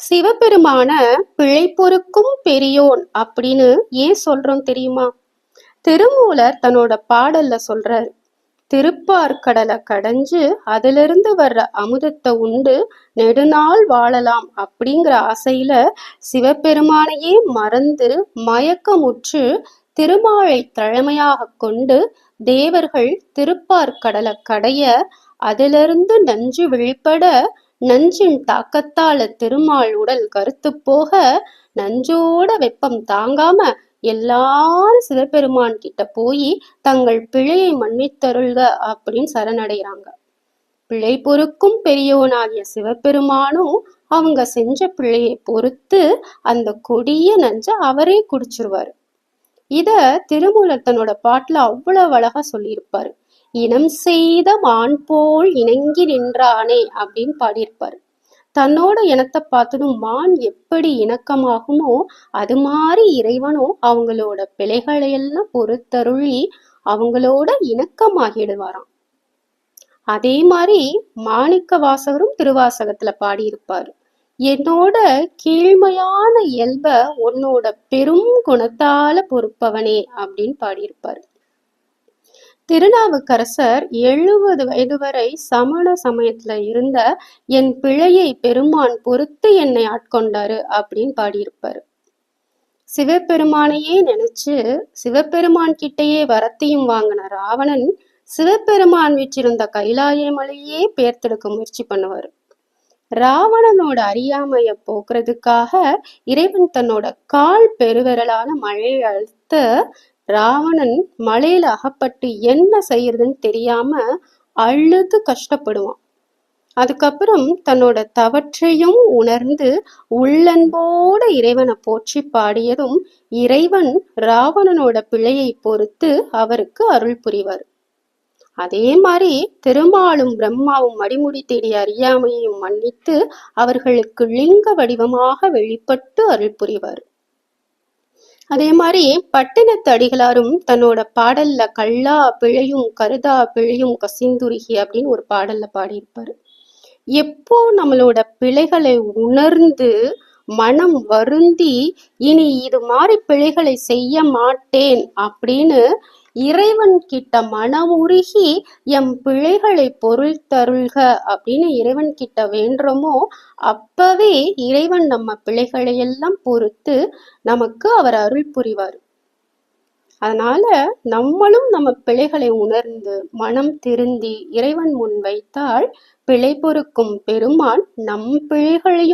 சிவபெருமான பிழை பொறுக்கும் பெரியோன் அப்படின்னு ஏன் சொல்றோம் தெரியுமா? திருமூலர் தன்னோட பாடல்ல சொல்றாரு. திருப்பார்கடலை கடைஞ்சு அதிலிருந்து வர்ற அமுதத்தை உண்டு நெடுநாள் வாழலாம் அப்படிங்கிற ஆசையில சிவபெருமானையே மறந்து மயக்கமுற்று திருமாலை தழமையாக கொண்டு தேவர்கள் திருப்பார்கடலை கடைய அதிலிருந்து நஞ்சு வெளிப்பட நஞ்சின் தாக்கத்தால திருமால் உடல் கருத்து போக நஞ்சோட வெப்பம் தாங்காம எல்லாரும் சிவபெருமான் கிட்ட போய் தங்கள் பிழையை மன்னித்தருள்க அப்படின்னு சரணடைகிறாங்க. பிழை பொறுக்கும் பெரியோனாகிய சிவபெருமானும் அவங்க செஞ்ச பிழையை பொறுத்து அந்த கொடிய நஞ்ச அவரே குடிச்சிருவாரு. இத திருமூலர் தன்னோட பாட்டுல அவ்வளவு அழகா சொல்லியிருப்பாரு. இனம் செய்த மான் போல் இணங்கி நின்றானே அப்படின்னு பாடியிருப்பாரு. தன்னோட இனத்தை பார்த்ததும் மான் எப்படி இணக்கமாகுமோ அது மாதிரி இறைவனும் அவங்களோட பிழைகளை எல்லாம் பொறுத்தருளி அவங்களோட இணக்கமாகிடுவாராம். அதே மாதிரி மாணிக்க வாசகரும் திருவாசகத்துல பாடியிருப்பாரு. என்னோட கீழ்மையான இயல்ப உன்னோட பெரும் குணத்தால பொறுப்பவனே அப்படின்னு பாடியிருப்பாரு. திருநாவுக்கரசர் எழுபது வயது வரை சமண சமயத்துல இருந்த என் பிழையை பெருமான் பொறுத்து என்னை ஆட்கொண்டாரு அப்படின்னு பாடியிருப்பாரு. சிவபெருமானையே நினைச்சு சிவபெருமான் கிட்டேயே வரத்தையும் வாங்கின ராவணன் சிவபெருமான் வச்சிருந்த கைலாய மலையே பேர்த்தெடுக்க முயற்சி பண்ணுவாரு. ராவணனோட அறியாமைய போக்குறதுக்காக இறைவன் தன்னோட கால் பெருவிரலான மழையை அழுத்த ராவணன் மலையில அகப்பட்டு என்ன செய்யறதுன்னு தெரியாம அழுது கஷ்டப்படுவான். அதுக்கப்புறம் தன்னோட தவற்றையும் உணர்ந்து உள்ளன்போட இறைவனை போற்றி பாடியதும் இறைவன் ராவணனோட பிழையை பொறுத்து அவருக்கு அருள் புரிவார். அதே மாதிரி திருமாலும் பிரம்மாவும் மடிமுடி தேடிய அறியாமையையும் மன்னித்து அவர்களுக்கு லிங்க வடிவமாக வெளிப்பட்டு அருள் புரிவார். அதே மாதிரி பட்டினத்து அடிகளாரும் தன்னோட பாடல்ல கல்லா பிழையும் கருதா பிழையும் கசிந்துருகி அப்படின்னு ஒரு பாடல்ல பாடியிருப்பாரு. எப்போ நம்மளோட பிழைகளை உணர்ந்து மனம் வருந்தி இனி இது மாதிரி பிழைகளை செய்ய மாட்டேன் அப்படின்னு இறைவன் கிட்ட மனமுருகி எம் பிழைகளை பொருள் தருள்க அப்படின்னு இறைவன் கிட்ட வேண்டுறோமோ அப்பவே இறைவன் நம்ம பிழைகளை எல்லாம் பொறுத்து நமக்கு அவர் அருள் புரிவார். அதனால நம்மளும் நம்ம பிழைகளை உணர்ந்து மனம் திருந்தி இறைவன் முன் வைத்தால் பிழை பொறுக்கும் பெருமான் நம் பிழைகளையும்